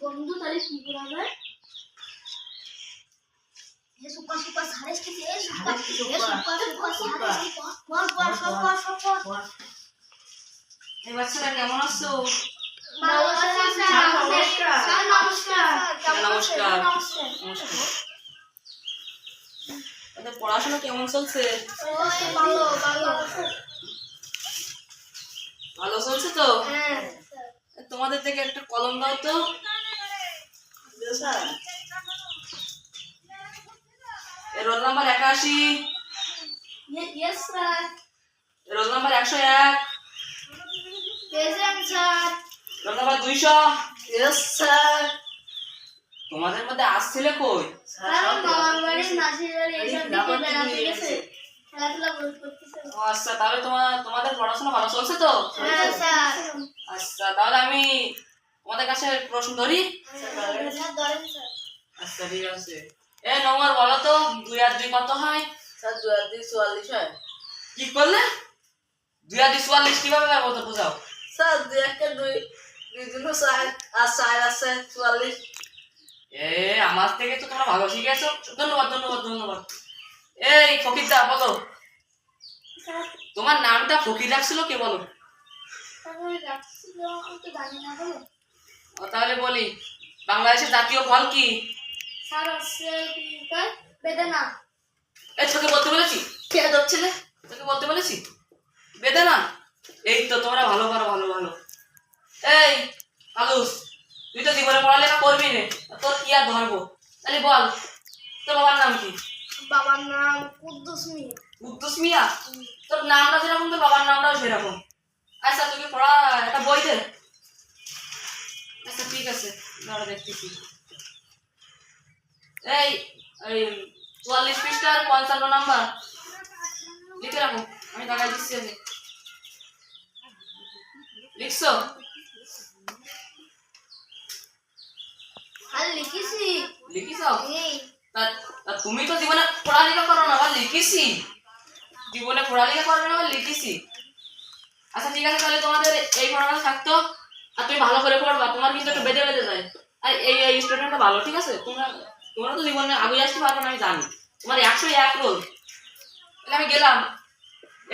বন্ধু তাহলে কি করা যায় এ সুপা সুপা সারেস কি এ সুপা এ সুপা সুপা সারেস কি পর পর সব পর সব পর এই বাচ্চারা কেমন আছো নমস্কার নমস্কার নমস্কার। নমস্কার নমস্কার ওদের পড়াশোনা কেমন চলছে? ভালো ভালো ভালো চলছে তো? হ্যাঁ। তোমাদের থেকে একটা কলম দাও তো। রোল নাম্বার একাশি। রোল নাম্বার একশো এক। প্রেজেন্ট স্যার রোল নাম্বার দুইশো তোমাদের মধ্যে আসছিলে কই? স্যার আচ্ছা তাহলে তোমার তোমাদের পড়াশোনা ভালো চলছে তো? হ্যাঁ আচ্ছা তাহলে আমি তোমাদের কাছে প্রশ্ন ধরি। Sir sir. আচ্ছা ঠিক আছে। এ নম্বর বলো তো দুই আর দুই কত হয়? কি করলে? দুই আর দুই চুয়াল্লিশ কীভাবে ব্যবহার করতে বোঝাও এ আমার থেকে তো তোমরা ভালো শিখেছো ধন্যবাদ ধন্যবাদ ধন্যবাদ। এই ফকির দা বলো। তোমার নামটা ফকির রাখছিল কে বলো? তাহলে রাখছিল আমি তো জানি না বলো ও, তাহলে বলি বাংলাদেশের জাতীয় ফল কি? হচ্ছে বেদানা। এই তোকে বলতে বলেছি? কে ছেলে তোকে বলতে বলেছি? বেদানা? এই তো তোমরা ভালো পারো ভালো ভালো এই আলুস তুই তো পড়ালেখা করবি না তোর কি আর ধরবো তাহলে বল তোর বাবার নাম কি? বাবার নাম কুদ্দুস মিয়া। কুদ্দুস মিয়া? তোর নামটা যেরকম তোর বাবার নামটাও সেরকম। আচ্ছা কি পড়া একটা বই দে। আচ্ছা ঠিক আছে দাঁড়া দেখতেছি। এই এই চুয়াল্লিশ পৃষ্ঠার পঞ্চান্ন নাম্বার। লিখে রাখো আমি দেখাই দিচ্ছি আমি লিখছো। লিখেছি? তা তুমি তো জীবনে পড়ালেখা করো না আবার লিখিসি জীবনে পড়ালেখা করবে না আবার লিখিসি আচ্ছা ঠিক আছে তাহলে তোমাদের এই পড়াটা থাকতো। আর তুমি ভালো করে পড়বা তোমার কিন্তু একটু বেঁধে বেঁধে যায়। আর এই এই স্টুডেন্টটা ভালো ঠিক আছে? তোমরা তোমরা তো জীবনে আগে আসতে পারবে না আমি জানি। তোমার একশো এক রোল তাহলে আমি গেলাম।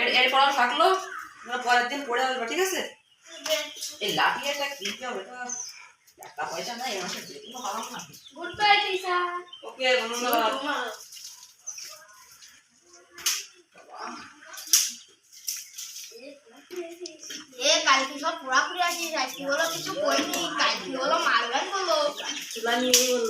এর এর পড়ানো থাকল। পরের দিন পড়ে আসবে ঠিক আছে? এই লাঠি একটা কিনতে হবে এটা পয়সা নাই আমার সাথে কোনো ভালো না গুড বাই টিচার ওকে ধন্যবাদ এ কালকে সব পুরাপুরি আছিস আজকে হলো কিছু করিনি কালকে হলো মারবেন বলো। বলল।